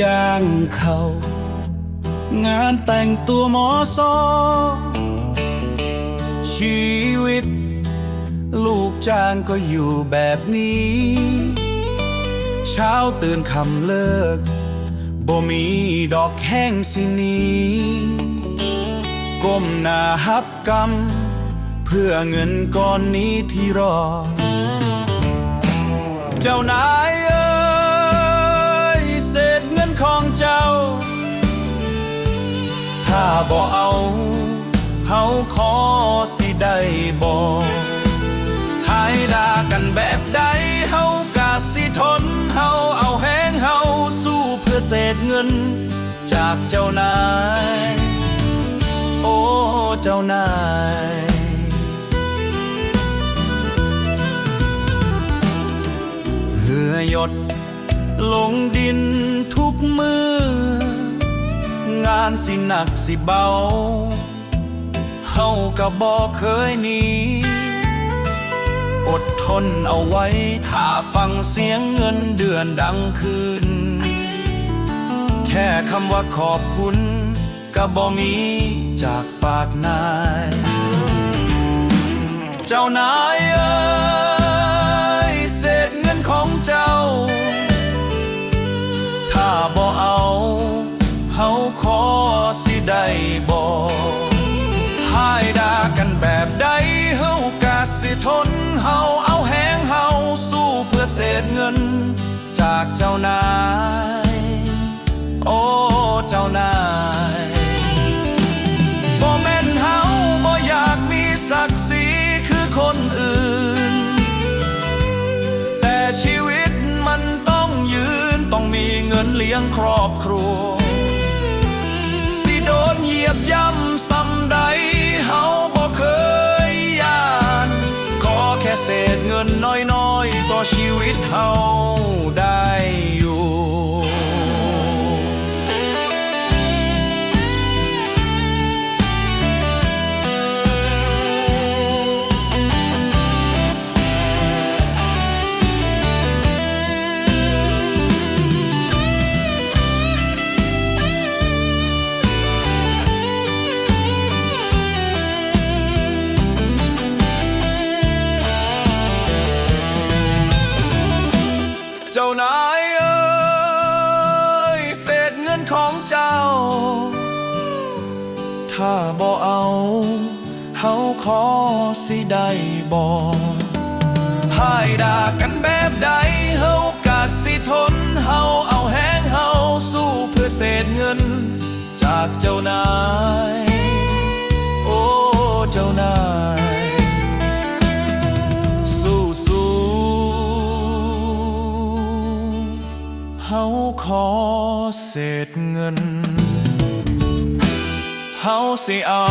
ย่างเขางานแต่งตัวหมอซอชีวิต ลูกจ้างก็อยู่แบบนี้ เช้าตื่นคำเลิกบ่มีดอกแห้งสินีก้มหน้าฮับกำเพื่อเงินก้อนนี้ที่รอ เจ้านาย ได้บ่หายด่ากันแบบใดเฮากะสิทนเฮาเอาแห้งเฮาสู้เพื่อเศษเงิน จากเจ้านาย โอ้เจ้านายเหือหยดลงดินทุกมือ งานสิหนักสิเบา เฮาก็บอกเคยหนีอดทนเอาไว้ถ้าฟังเสียงเงินเดือนดังขึ้น แค่คำว่าขอบคุณก็บ่มีจากปากนาย เจ้านายเอ้ยเศษเงินของเจ้า ถ้าบ่เอาเฮาขอสิได้บ่ สิทนเฮาเอาแหงเฮาสู้เพื่อเศษเงิน จากเจ้านาย โอ้เจ้านายบ่แม่นเฮาบ่อยากมีศักดิ์ศรีคือคนอื่น แต่ชีวิตมันต้องยืนต้องมีเงินเลี้ยงครอบครัว ต่อชีวิตเฮาได้ เจ้านายเอ้ยเศษเงินของเจ้า ถ้าบ่เอาเฮาขอสิได้บ่หายด่ากันแบบใดเฮา เฮาขอเศษเงิน เฮาสิเอา